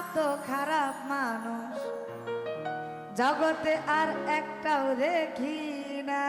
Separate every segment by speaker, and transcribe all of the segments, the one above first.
Speaker 1: মতো খারাপ মানুষ। জগতে আর একটাও দেখি না।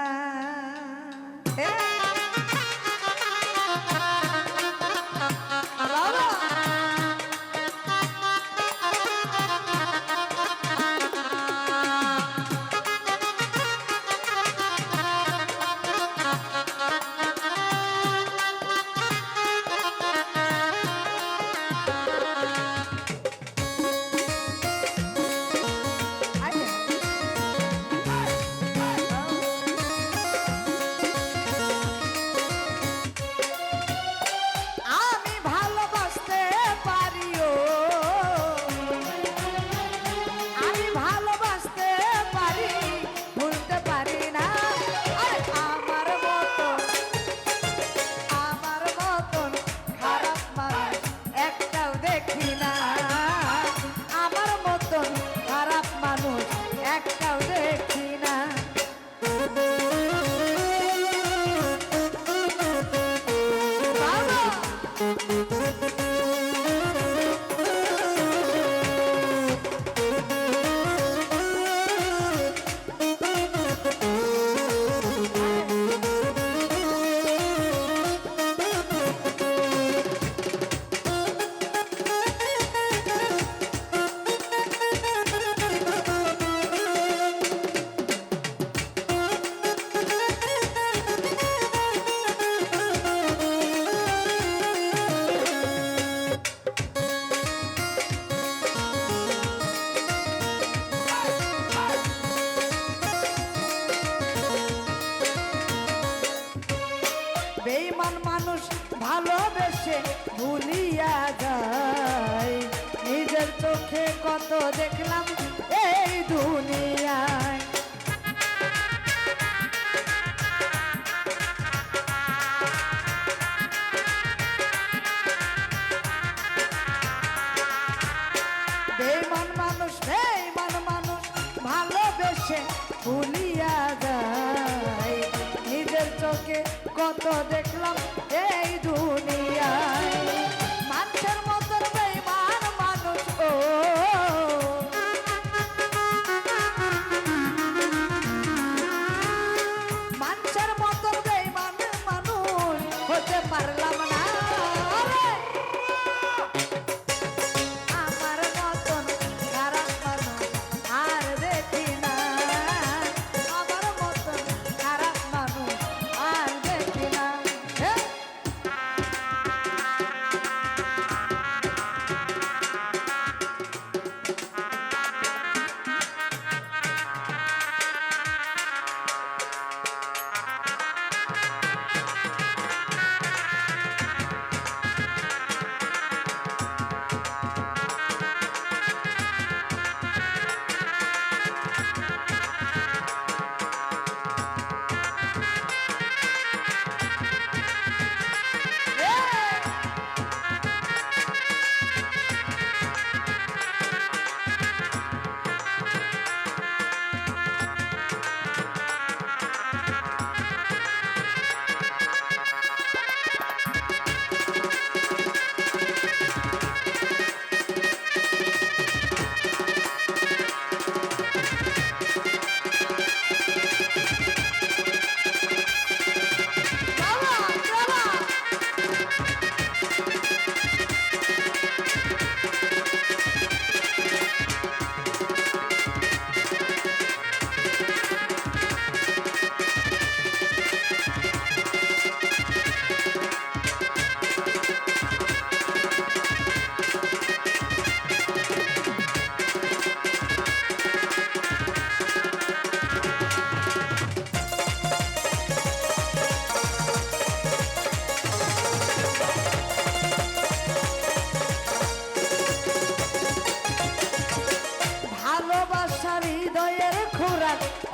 Speaker 1: একটাও দেখি বেইমান মানুষ ভালোবেসে ভুলিয়া যায়। নিজের চোখে কত দেখলাম এই দুনিয়ায়। কত দেখলাম।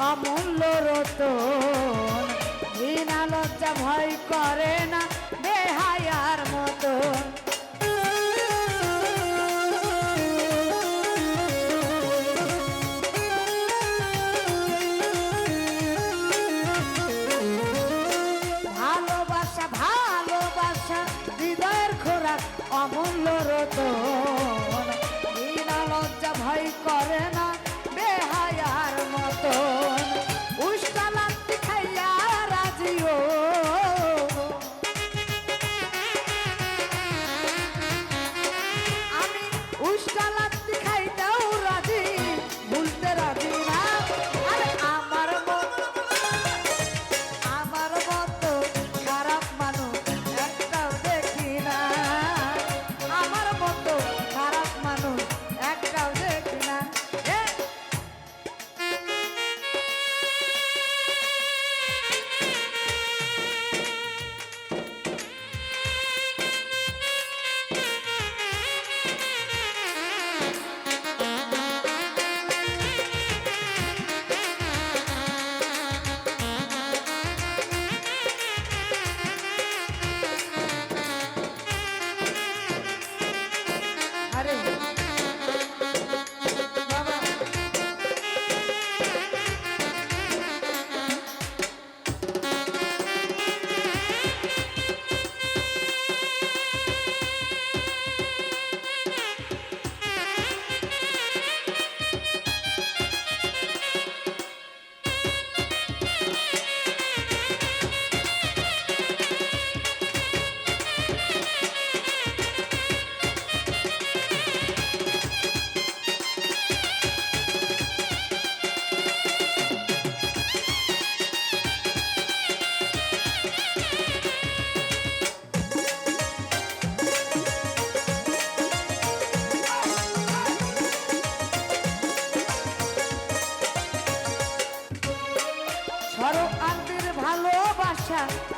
Speaker 1: অমূল্য রতন। বিনা লজ্জা ভয় করে না বেহায়ার মতন। ভালোবাসা ভালোবাসা, হৃদয়ের খোরাক, অমূল্য রতন।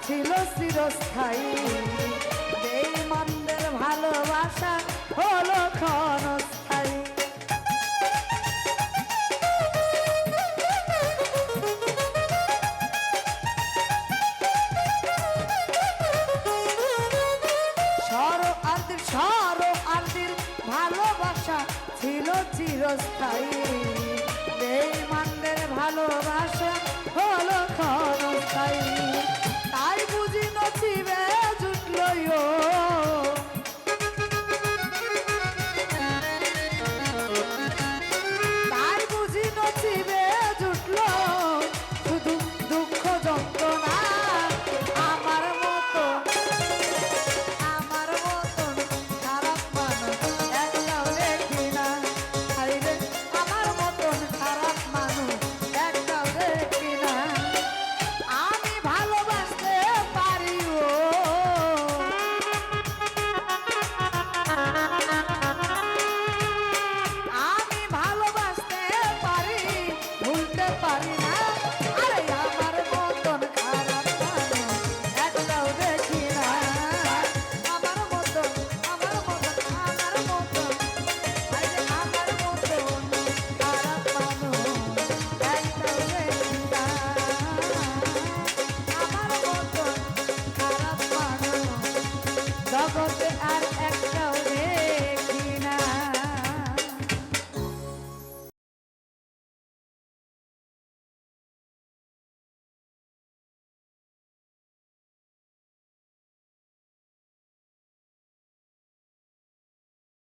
Speaker 1: ছিল চিরস্থায়ী। বেঈমানদের ভালোবাসা হলো ক্ষণস্থায়ী। সর আদির সর আদির ভালোবাসা ছিল চিরস্থায়ী।